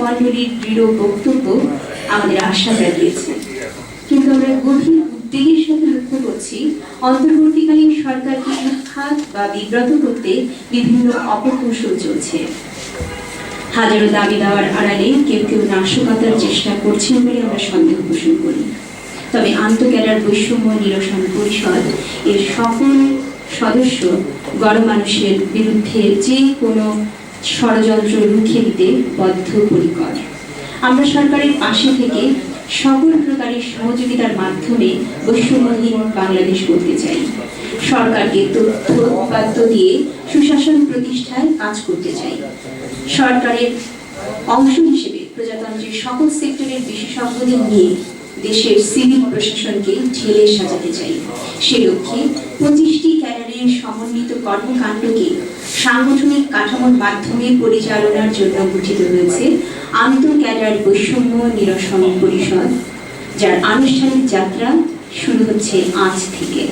মণ্ডলীর দৃঢ় বক্তব্য আমাদের আশা জাগিয়েছে। কিন্তু আমরা গভীর উদ্বেগের সাথে লক্ষ্য করছি, অন্তর্বর্তীকালীন সরকারকে উৎখাত বা বিব্রত করতে বিভিন্ন অপকৌশল চলছে। হাজারো দাবি দেওয়ার আড়ালে কেউ কেউ নাশকতার চেষ্টা করছেন বলে আমরা সন্দেহ পোষণ করি। তবে আন্তঃক্যাডার বৈষম্য নিরসন পরিষদ এর সকল সদস্য গণমানুষের বিরুদ্ধে যে কোনো ষড়যন্ত্র রুখে দিতে বদ্ধপরিকর। আমরা সরকারের পাশে থেকে সকল প্রকারের সহযোগিতার মাধ্যমে বৈষম্যহীন বাংলাদেশ করতে চাই। সরকারকে তথ্য দিয়ে সুশাসন প্রতিষ্ঠায় কাজ করতে চাই। সরকারের অংশ হিসেবে প্রজাতন্ত্রের সকল সেক্টরের বিশেষজ্ঞদের নিয়ে দেশের সিভিল প্রশাসনকে ঢেলে সাজাতে চাই। সে লক্ষ্যে পঁচিশটি ক্যাডারের সমন্বিত কর্মকাণ্ডকে সাংগঠনিক কাঠামোর মাধ্যমে পরিচালনার জন্য গঠিত হয়েছে আন্তঃ ক্যাডার বৈষম্য নিরসন পরিষদ, যার আনুষ্ঠানিক যাত্রা শুরু হচ্ছে আজ থেকে।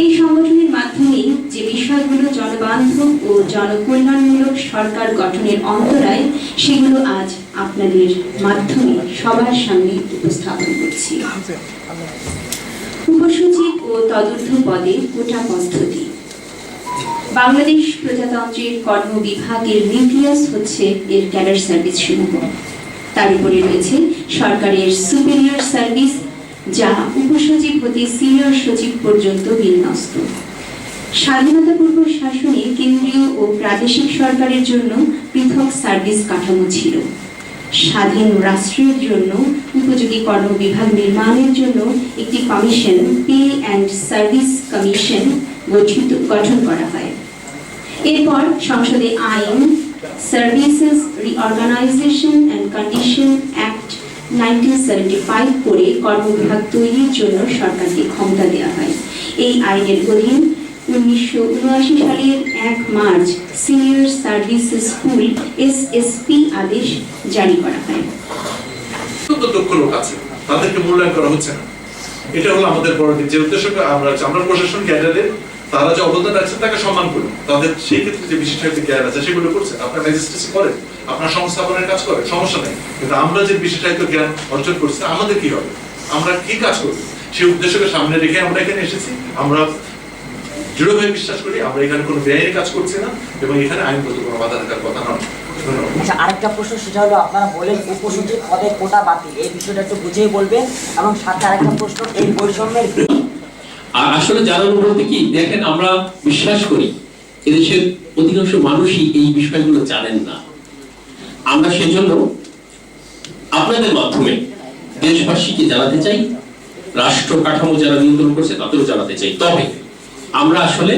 এই সংগঠনের মাধ্যমে যে বিষয়গুলো জনবান্ধব ও জনকল্যাণমূলক সরকার গঠনের অন্তরায়, সেগুলো আজ আপনাদের মাধ্যমে সবার সামনে উপস্থাপন করছি। উপসচিব ও তদূর্ধ্ব পদে কোটা পদ্ধতি। বাংলাদেশ প্রজাতন্ত্রের কর্ম নিউক্লিয়াস হচ্ছে এর ক্যাডার সার্ভিস সমূহ তার উপরে রয়েছে সরকারের সুপিরিয়র সার্ভিস যা উপসচিব হতে সিনিয়র সচিব পর্যন্ত বিন্যস্ত। শাসনে কেন্দ্রীয় ও প্রাদেশিক সরকারের জন্য পৃথক সার্ভিস কাঠামো ছিল। স্বাধীন রাষ্ট্রের জন্য উপযোগী কর্ম বিভাগ নির্মাণের জন্য একটি commission pay and service commission গঠিত, গঠন করা হয়। এরপর সংসদে আইন, services reorganisation and condition act nineteen করে কর্মবিভাগ তৈরির জন্য সরকারকে ক্ষমতা দেওয়া হয়। এই আইনের অধীন উনিশশো উনআশি সালের এক March senior service school SSP আদেশ জারি করা হয়। তাদেরকে মূল্যায়ন করা হচ্ছে না। এটা হলো আমাদের বড় দিক যে উদ্দেশ্য, আমরা আমরা প্রশাসন ক্যাডারের তারা যে অবদান রাখছেন তাকে সম্মান করুন তাদের সেই ক্ষেত্রে যে বিশেষায়িত জ্ঞান আছে, সেগুলো করছে। আপনার ম্যাজিস্ট্রেসি করেন, আপনার সংস্থাপনের কাজ করেন, সমস্যা নেই। কিন্তু আমরা যে বিশেষায়িত জ্ঞান অর্জন করছি, আমাদের কি হবে? আমরা কি কাজ করব? সেই উদ্দেশ্যকে সামনে রেখে আমরা এখানে এসেছি। আমরা দৃঢ়ভাবে বিশ্বাস করি, আমরা এখানে কোনো বেআইনি কাজ করছি না এবং এখানে আইনগত কোনো বাধা থাকার কথা নয়। আচ্ছা আরেকটা প্রশ্ন, সেটা হলো আপনারা বলেন উপসচিব পদে কোটা বাতিল? এই বিষয়টা একটু বলবেন। এবং সাথে আরেকটা প্রশ্ন, এই বৈষম্যের আসলে কি, দেখেন আমরা বিশ্বাস করি, এদেশের অধিকাংশ মানুষই এই বিষয়গুলো জানেন না। আমরা সেজন্য আপনাদের মাধ্যমে দেশবাসীকে জানাতে চাই, রাষ্ট্র কাঠামো যারা নিয়ন্ত্রণ করছে, তাদেরও জানাতে চাই। তবে আমরা আসলে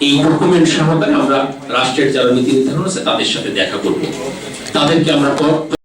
এই ডকুমেন্ট সহকারে আমরা রাষ্ট্রের যারা নীতি নির্ধারণ আছে তাদের সাথে দেখা করব। তাদেরকে আমরা